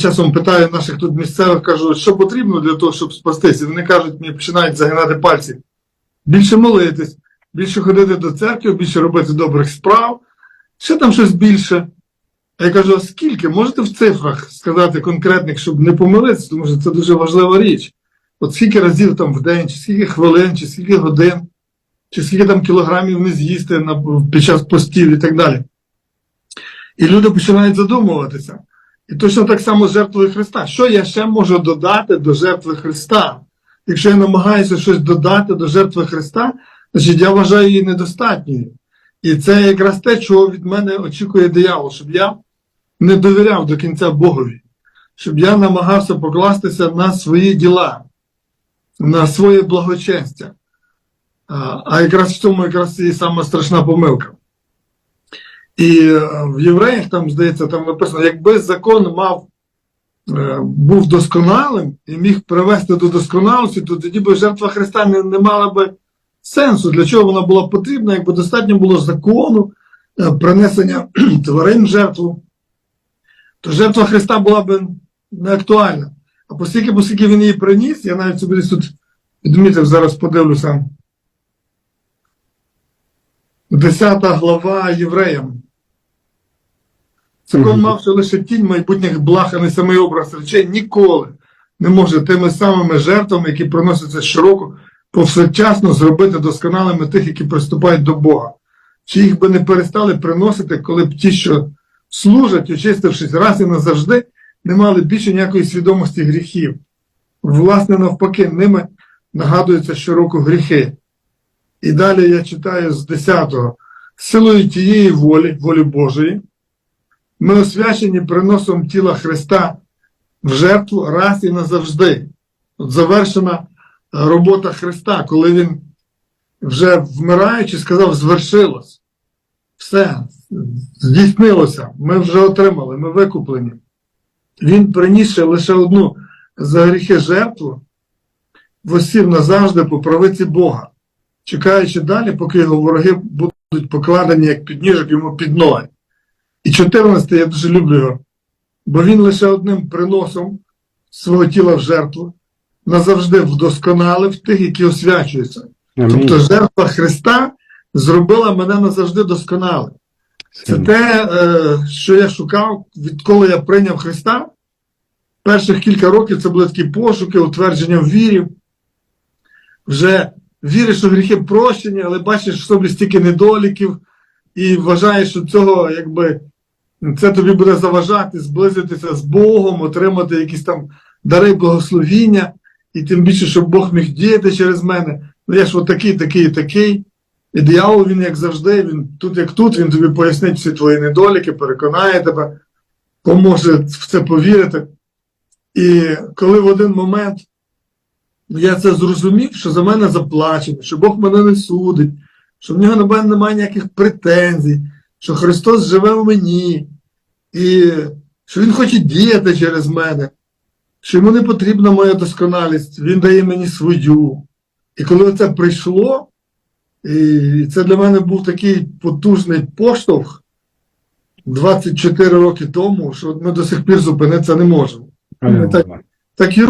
часом питаю наших тут місцевих, кажу, що потрібно для того, щоб спастися. Вони кажуть, мені починають загинати пальці. Більше молитись, більше ходити до церкви, більше робити добрих справ, ще там щось більше. А я кажу, а скільки? Можете в цифрах сказати конкретних, щоб не помилитися, тому що це дуже важлива річ. От скільки разів там в день, чи скільки хвилин, чи скільки годин, чи скільки там кілограмів не з'їсти під час постів і так далі. І люди починають задумуватися. І точно так само жертвою Христа. Що я ще можу додати до жертви Христа? Якщо я намагаюся щось додати до жертви Христа, значить я вважаю її недостатньою. І це якраз те, чого від мене очікує диявол, щоб я не довіряв до кінця Богові, щоб я намагався покластися на свої діла, на своє благочестя. А, а якраз в цьому якраз і сама страшна помилка. І е, в євреях там, здається, там написано, якби закон мав, е, був досконалим і міг привести до досконалості, то тоді би жертва Христа не, не мала би сенсу, для чого вона була потрібна, якби достатньо було закону, е, принесення тварин жертву, то жертва Христа була б не актуальна. А оскільки, оскільки він її приніс, я навіть собі тут відмітив, зараз подивлюся. 10 глава євреям. Закон, мавши лише тінь майбутніх благ, а не самий образ речей, ніколи не може тими самими жертвами, які приносяться щороку, повсякчасно зробити досконалими тих, які приступають до Бога. Чи їх би не перестали приносити, коли б ті, що служать, очистившись раз і назавжди, не мали більше ніякої свідомості гріхів. Власне, навпаки, ними нагадуються щороку гріхи. І далі я читаю з 10-го. Силою тієї волі, волі Божої, ми освячені приносом тіла Христа в жертву раз і назавжди. От завершена робота Христа, коли Він вже вмираючи, сказав, звершилось. Все, здійснилося, ми вже отримали, ми викуплені. Він принісши лише одну за гріхи жертву, восів назавжди по правиці Бога, чекаючи далі, поки його вороги будуть покладені як підніжок йому під ноги. І 14 я дуже люблю його, бо він лише одним приносом свого тіла в жертву назавжди вдосконалив тих, які освячуються. Амінь. Тобто жертва Христа зробила мене назавжди досконалим. Це те, е, що я шукав, відколи я прийняв Христа. Перших кілька років це були такі пошуки, утвердження в вірі. Вже віриш, що гріхи прощені, але бачиш в собі стільки недоліків і вважаєш, що цього якби це тобі буде заважати, зблизитися з Богом, отримати якісь там дари благословіння, і тим більше, щоб Бог міг діяти через мене. Ну я ж от такий, такий, такий. І диявол, він, як завжди, він тут, як тут, він тобі пояснить всі твої недоліки, переконає тебе, поможе в це повірити. І коли в один момент я це зрозумів, що за мене заплачено, що Бог мене не судить, що в нього на мене немає ніяких претензій, що Христос живе в мені, і що Він хоче діяти через мене, що йому не потрібна моя досконалість, Він дає мені свою. І коли це прийшло, і це для мене був такий потужний поштовх 24 роки тому, що ми до сих пір зупинитися не можемо. Алілуя. Так і